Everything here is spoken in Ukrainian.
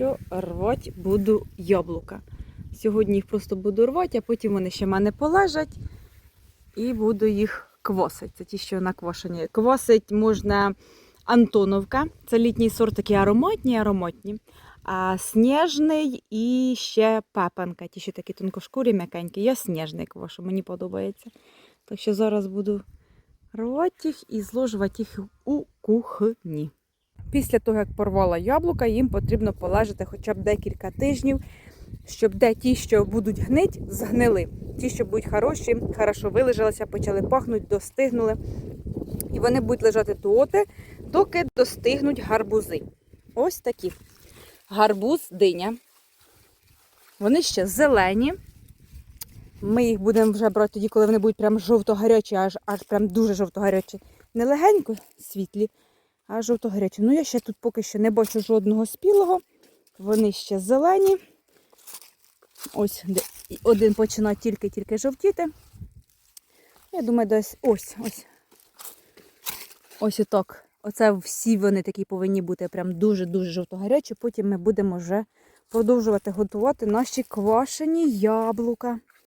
що рвати буду яблука. Сьогодні їх просто буду рвати, а потім вони ще в мене полежать і буду їх квосити. Це ті, що наквошені. Квосить можна Антоновка. Це літній сорт, такі ароматні, ароматні. А сніжний і ще пепанка. Ті, що такі тонкошкурі, м'якенькі. Я сніжний квошу, мені подобається. Так що зараз буду рвати їх і зложувати їх у кухні. Після того, як порвала яблука, їм потрібно полежати хоча б декілька тижнів, щоб де ті, що будуть гнить, згнили. Ті, що будуть хороші, хорошо вилежалися, почали пахнути, достигнули. І вони будуть лежати туоти, доки достигнуть гарбузи. Ось такі. Гарбуз, диня. Вони ще зелені. Ми їх будемо вже брати тоді, коли вони будуть прям жовто-гарячі, аж, аж прям дуже жовто-гарячі. Не легенько світлі, а жовто-гарячі. Ну, я ще тут поки що не бачу жодного спілого. Вони ще зелені. Ось один починає тільки-тільки жовтіти. Я думаю, десь ось, ось. Ось отак. Оце всі вони такі повинні бути прям дуже-дуже жовто-гарячі. Потім ми будемо вже продовжувати готувати наші квашені яблука.